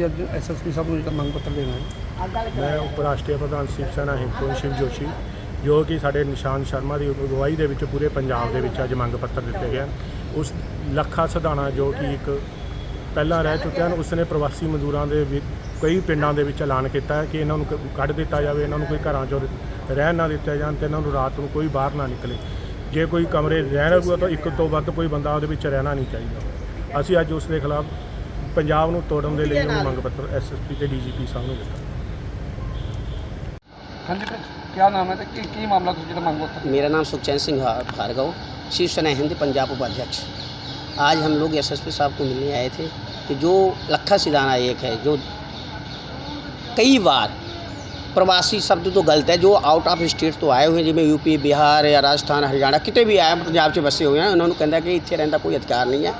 ਤੁਸੀਂ ਅੱਜ ਐਸਐਸਪੀ ਸਾਹਿਬ ਨੂੰ ਜਿਹੜਾ ਮੰਗ ਪੱਤਰ ਦੇਣਾ ਹੈ। ਮੈਂ ਉਪ ਰਾਸ਼ਟਰੀ ਪ੍ਰਧਾਨ ਸ਼ਿਵ ਸੈਨਾ ਹਿੰਦੂ ਸ਼ਿਵ ਜੋਸ਼ੀ, ਜੋ ਕਿ ਸਾਡੇ ਨਿਸ਼ਾਨ ਸ਼ਰਮਾ ਦੀ ਅਗਵਾਈ ਦੇ ਵਿੱਚ ਪੂਰੇ ਪੰਜਾਬ ਦੇ ਵਿੱਚ ਅੱਜ ਮੰਗ ਪੱਤਰ ਦਿੱਤੇ ਗਏ ਹਨ। ਉਸ ਲੱਖਾ ਸਧਾਣਾ ਜੋ ਕਿ ਇੱਕ ਪਹਿਲਾਂ ਰਹਿ ਚੁੱਕੇ ਹਨ, ਉਸਨੇ ਪ੍ਰਵਾਸੀ ਮਜ਼ਦੂਰਾਂ ਦੇ ਵੀ ਕਈ ਪਿੰਡਾਂ ਦੇ ਵਿੱਚ ਐਲਾਨ ਕੀਤਾ ਹੈ ਕਿ ਇਹਨਾਂ ਨੂੰ ਕ- ਕੱਢ ਦਿੱਤਾ ਜਾਵੇ, ਇਹਨਾਂ ਨੂੰ ਕੋਈ ਘਰਾਂ 'ਚੋਂ ਰਹਿਣ ਨਾ ਦਿੱਤਾ ਜਾਣ ਤੇ ਇਹਨਾਂ ਨੂੰ ਰਾਤ ਨੂੰ ਕੋਈ ਬਾਹਰ ਨਾ ਨਿਕਲੇ। ਜੇ ਕੋਈ ਕਮਰੇ ਰਹਿਣ ਲੱਗੂਗਾ ਤਾਂ ਇੱਕ ਤੋਂ ਵੱਧ ਕੋਈ ਬੰਦਾ ਉਹਦੇ ਵਿੱਚ ਰਹਿਣਾ ਨਹੀਂ ਚਾਹੀਦਾ। ਅਸੀਂ ਅੱਜ ਉਸ ਦੇ ਖਿਲਾਫ ਪੰਜਾਬ ਨੂੰ ਤੋੜਨ ਦੇ ਲਈ ਉਹਨੂੰ ਮੰਗ ਪੱਤਰ ਐਸਐਸਪੀ ਤੇ ਡੀਜੀਪੀ ਸਾਹਿਬ ਨੂੰ ਦਿੱਤਾ ਹਾਂਜੀ ਭੈਣ ਕੀ ਨਾਮ ਹੈ ਤੇ ਕੀ ਕੀ ਮਾਮਲਾ ਤੁਸੀਂ ਜਿਹੜਾ ਮੰਗ ਪੱਤਰ मेरा नाम सुखचैन सिंह भार- भार्गव शिवसेना हिंद पंजाब उपाध्यक्ष आज हम लोग एसएसपी साहब को मिलने आए थे कि जो लखा सिदाना एक है जो कई बार प्रवासी शब्द तो गलत है जो आउट ऑफ स्टेट तो आए हुए हैं जिसमें यूपी बिहार या राजस्थान हरियाणा कितने भी आए पंजाब से बसे हुए हैं उन्होंने कहता कि इतने रहने का कोई अधिकार नहीं है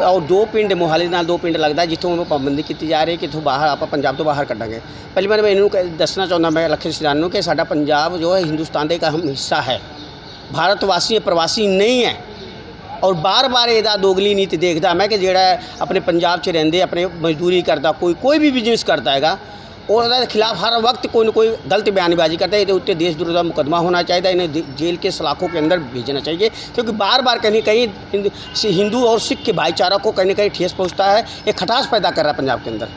ਔਰ ਦੋ ਪਿੰਡ ਮੋਹਾਲੀ ਨਾਲ ਦੋ ਪਿੰਡ ਲੱਗਦਾ ਜਿੱਥੋਂ ਉਹ ਪਾਬੰਦੀ ਕੀਤੀ ਜਾ ਰਹੀ ਹੈ ਕਿ ਇੱਥੋਂ ਬਾਹਰ ਆਪਾਂ ਪੰਜਾਬ ਤੋਂ ਬਾਹਰ ਕੱਢਾਂਗੇ। ਪਹਿਲੀ ਵਾਰ ਮੈਂ ਇਹਨੂੰ ਕਹਿ- ਦੱਸਣਾ ਚਾਹੁੰਦਾ ਮੈਂ ਲੱਖੇ ਸਿਦਾਨ ਨੂੰ ਕਿ ਸਾਡਾ ਪੰਜਾਬ ਜੋ ਹੈ ਹਿੰਦੁਸਤਾਨ ਦਾ ਇੱਕ ਅਹਿਮ ਹਿੱਸਾ ਹੈ। ਭਾਰਤ ਵਾਸੀ ਪ੍ਰਵਾਸੀ ਨਹੀਂ ਹੈ। ਔਰ ਬਾਰ-ਬਾਰ ਇਹਦਾ ਦੋਗਲੀ ਨੀਤੀ ਦੇਖਦਾ ਮੈਂ ਕਿ ਜਿਹੜਾ ਆਪਣੇ ਪੰਜਾਬ 'ਚ ਰਹਿੰਦੇ, ਆਪਣੇ ਮਜ਼ਦੂਰੀ ਕਰਦਾ, ਕੋਈ ਕੋਈ ਵੀ ਬਿਜ਼ਨਸ ਕਰਦਾ ਹੈਗਾ ਉਹਦੇ ਖਿਲਾਫ ਹਰ ਵਕਤ ਕੋਈ ਨਾ ਕੋਈ ਗਲਤ ਬਿਆਨਬਾਜ਼ੀ ਕਰਦਾ है ਇਹਦੇ ਉੱਤੇ ਦੇਸ਼ ਵਿਰੋਧ ਦਾ ਮੁਕੱਦਮਾ ਹੋਣਾ ਚਾਹੀਦਾ इन्हें दे- जेल के सलाखों के अंदर भेजना चाहिए क्योंकि बार बार कहीं कहीं हिंदू हिंदू और सिख के भाईचारा को कहीं ना कहीं ठेस पहुंचता है एक खटास पैदा कर रहा है पंजाब के अंदर